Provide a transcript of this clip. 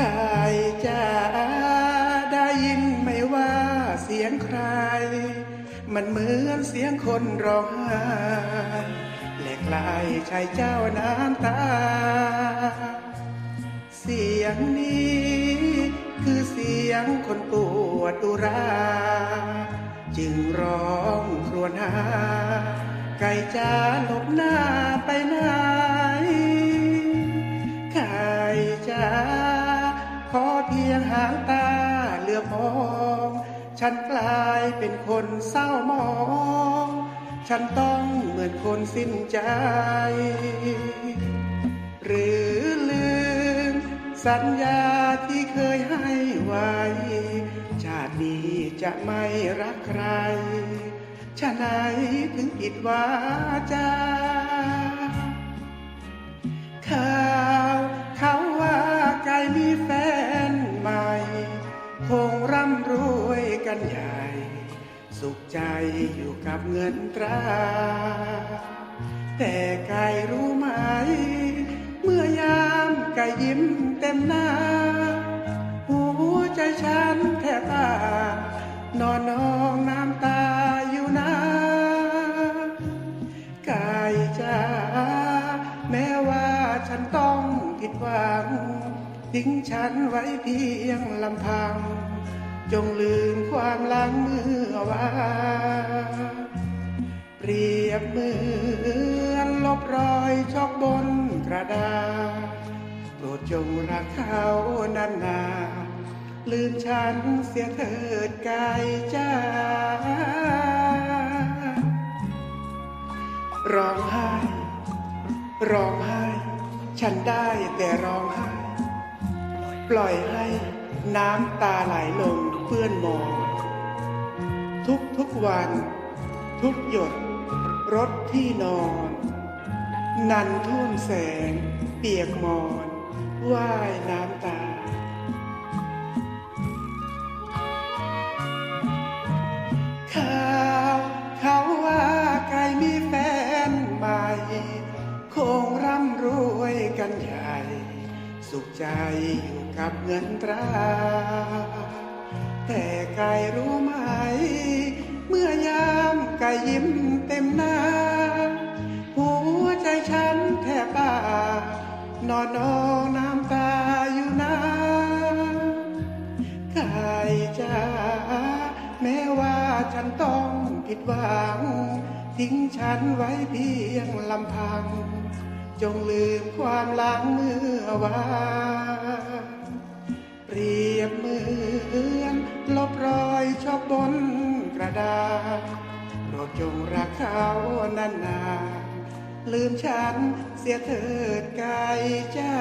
กายจะได้ยินไหม่ว่าเสียงใคร มันเหมือนเสียงคนร้องไห้และคลายชายเจ้าน้ำตา เสียงนี้คือเสียงคนปวดอุรา จึงร้องครวญหาไก่จ้าหลบหน้าไปหนไฉันกลายเป็นคนเศร้ามอง ฉันต้องเหมือนคนสิ้นใจ หรือลืม สัญญาที่เคยให้ไว้ ชาตินี้จะไม่รักใครชาไหนถึงผิดวาจาข่า สุขใจอยู่กับเงินตรา แต่ไก่รู้ไหม เมื่อยามไก่ยิ้มเต็มหน้า หัวใจฉันแทบตานอนนองน้ำตาอยู่นะกายจ้าแม้ว่าฉันต้องผิดหวังทิ้งฉันไว้เพียงลำพัง จงลืมความหลังเมื่อวานเปรียบเหมือนลบรอยชอกบนกระดาษโปรดจงรักเขานานๆลืมฉันเสียเถิดกายจ้าร้องไห้ ร้องไห้ ฉันได้แต่ร้องไห้ ปล่อยให้ น้ำตาไหลลงเปื้อนหมอง ทุกทุกวัน ทุกหยดรถที่นอน นันท่วมแสง เปียกมอนว่ายน้ำตาข่าวเขาว่าไก่มีแฟนใหม่ คงร่ำรวยกันใหญ่ สุขใจอยู่กับเงินตรา แต่ไก่รู้ไหม เมื่อยามก่ยิ้มเต็มหน้า หัวใจฉันแทบบ้านอนนองน้ำตาอยู่นะกายจ้าแม้ว่าฉันต้องผิดหวัง ทิ้งฉันไว้เพียงลำพัง จงลืมความหลังเมื่อวานเปรียบเหมือนลบรอยชอบบนกระดาษโปรดจงรักเขานานๆลืมฉันเสียเถิดกายจ้า